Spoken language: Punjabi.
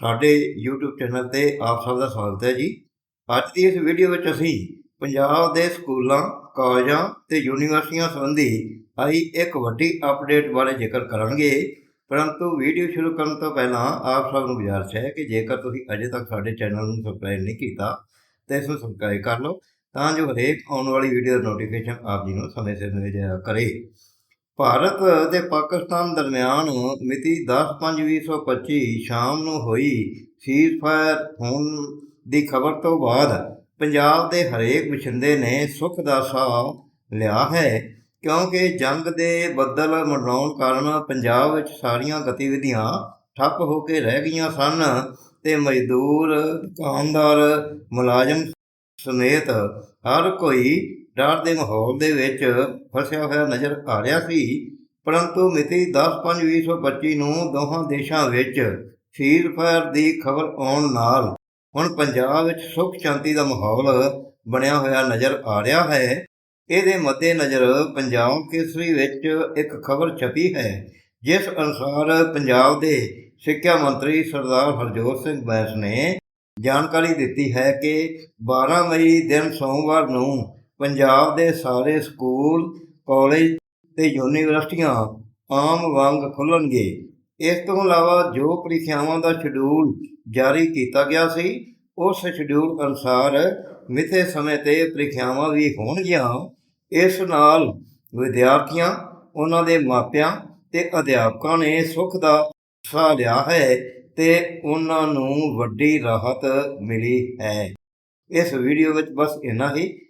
ਸਾਡੇ YouTube ਚੈਨਲ ਤੇ ਆਪ ਸਭ ਦਾ ਸਵਾਗਤ ਹੈ ਜੀ। ਅੱਜ ਦੀ ਇਸ ਵੀਡੀਓ ਵਿੱਚ ਅਸੀਂ ਪੰਜਾਬ ਦੇ ਸਕੂਲਾਂ, ਕਾਲਜਾਂ ਤੇ ਯੂਨੀਵਰਸਿਟੀਆਂ ਸੰਬੰਧੀ ਆਈ ਇੱਕ ਵੱਡੀ ਅਪਡੇਟ ਬਾਰੇ ਜ਼ਿਕਰ ਕਰਾਂਗੇ। ਪਰੰਤੂ ਵੀਡੀਓ ਸ਼ੁਰੂ ਕਰਨ ਤੋਂ ਪਹਿਲਾਂ ਆਪ ਸਭ ਨੂੰ ਗੁਜ਼ਾਰਿਸ਼ ਹੈ ਕਿ ਜੇਕਰ ਤੁਸੀਂ ਅਜੇ ਤੱਕ ਸਾਡੇ ਚੈਨਲ ਨੂੰ ਸਬਸਕ੍ਰਾਈਬ ਨਹੀਂ ਕੀਤਾ, ਤਾਂ ਇਸ ਨੂੰ ਸਬਸਕ੍ਰਾਈਬ ਕਰ ਲਓ, ਤਾਂ ਜੋ ਹਰੇਕ ਆਉਣ ਵਾਲੀ ਵੀਡੀਓ ਦਾ ਨੋਟੀਫਿਕੇਸ਼ਨ ਆਪ ਜੀ ਨੂੰ ਸਮੇਂ ਸਿਰ ਮਿਲ ਜਾਇਆ ਕਰੇ। ਭਾਰਤ ਤੇ ਪਾਕਿਸਤਾਨ ਦਰਮਿਆਨ ਮਿਤੀ 10/5/2025 ਸ਼ਾਮ ਨੂੰ ਹੋਈ ਸੀਜ਼ਫਾਇਰ ਹੋਣ ਦੀ ਖਬਰ ਤੋਂ ਬਾਅਦ ਪੰਜਾਬ ਦੇ ਹਰੇਕ ਵਸਿੰਦੇ ਨੇ ਸੁੱਖ ਦਾ ਸਾਹ ਲਿਆ ਹੈ, ਕਿਉਂਕਿ ਜੰਗ ਦੇ ਬੱਦਲ ਮੰਡਰਾਉਣ ਕਾਰਨ ਪੰਜਾਬ ਵਿੱਚ ਸਾਰੀਆਂ ਗਤੀਵਿਧੀਆਂ ਠੱਪ ਹੋ ਕੇ ਰਹਿ ਗਈਆਂ ਸਨ ਤੇ ਮਜ਼ਦੂਰ, ਦੁਕਾਨਦਾਰ, ਮੁਲਾਜ਼ਮ ਸਮੇਤ ਹਰ ਕੋਈ ਡਰ ਦੇ ਮਾਹੌਲ ਦੇ ਵਿੱਚ ਫਸਿਆ ਹੋਇਆ ਨਜ਼ਰ ਆ ਰਿਹਾ ਸੀ, ਪਰੰਤੂ ਮਿਤੀ 10/5/2025 ਨੂੰ ਦੋਹਾਂ ਦੇਸ਼ਾਂ ਵਿੱਚ ਸੀਜ਼ਫਾਇਰ ਦੀ ਖਬਰ ਆਉਣ ਨਾਲ ਹੁਣ ਪੰਜਾਬ ਵਿੱਚ ਸੁੱਖ ਸ਼ਾਂਤੀ ਦਾ ਮਾਹੌਲ ਬਣਿਆ ਹੋਇਆ ਨਜ਼ਰ ਆ ਰਿਹਾ ਹੈ। ਇਹਦੇ ਮੱਦੇਨਜ਼ਰ ਪੰਜਾਬ ਕੇਸਰੀ ਵਿੱਚ ਇੱਕ ਖਬਰ ਛਪੀ ਹੈ, ਜਿਸ ਅਨੁਸਾਰ ਪੰਜਾਬ ਦੇ ਸਿੱਖਿਆ ਮੰਤਰੀ ਸਰਦਾਰ ਹਰਜੋਤ ਸਿੰਘ ਬੈਂਸ ਨੇ ਜਾਣਕਾਰੀ ਦਿੱਤੀ ਹੈ ਕਿ 12 ਮਈ ਦਿਨ ਸੋਮਵਾਰ ਨੂੰ ਪੰਜਾਬ ਦੇ ਸਾਰੇ ਸਕੂਲ, ਕਾਲਜ ਤੇ ਯੂਨੀਵਰਸਿਟੀਆਂ ਆਮ ਵਾਂਗ ਖੁੱਲਣਗੇ। ਇਸ ਤੋਂ ਇਲਾਵਾ ਜੋ ਪ੍ਰੀਖਿਆਵਾਂ ਦਾ ਸ਼ਡਿਊਲ ਜਾਰੀ ਕੀਤਾ ਗਿਆ ਸੀ, ਉਸ ਸ਼ਡਿਊਲ ਅਨੁਸਾਰ ਮਿੱਥੇ ਸਮੇਂ ਤੇ ਪ੍ਰੀਖਿਆਵਾਂ ਵੀ ਹੋਣਗੀਆਂ। ਇਸ ਨਾਲ ਵਿਦਿਆਰਥੀਆਂ, ਉਹਨਾਂ ਦੇ ਮਾਪਿਆਂ ਤੇ ਅਧਿਆਪਕਾਂ ਨੇ ਸੁੱਖ ਦਾ ਸਾਹ ਲਿਆ ਹੈ ਤੇ ਉਹਨਾਂ ਨੂੰ ਵੱਡੀ ਰਾਹਤ ਮਿਲੀ ਹੈ। ਇਸ ਵੀਡੀਓ ਵਿੱਚ ਬਸ ਇੰਨਾ ਹੀ।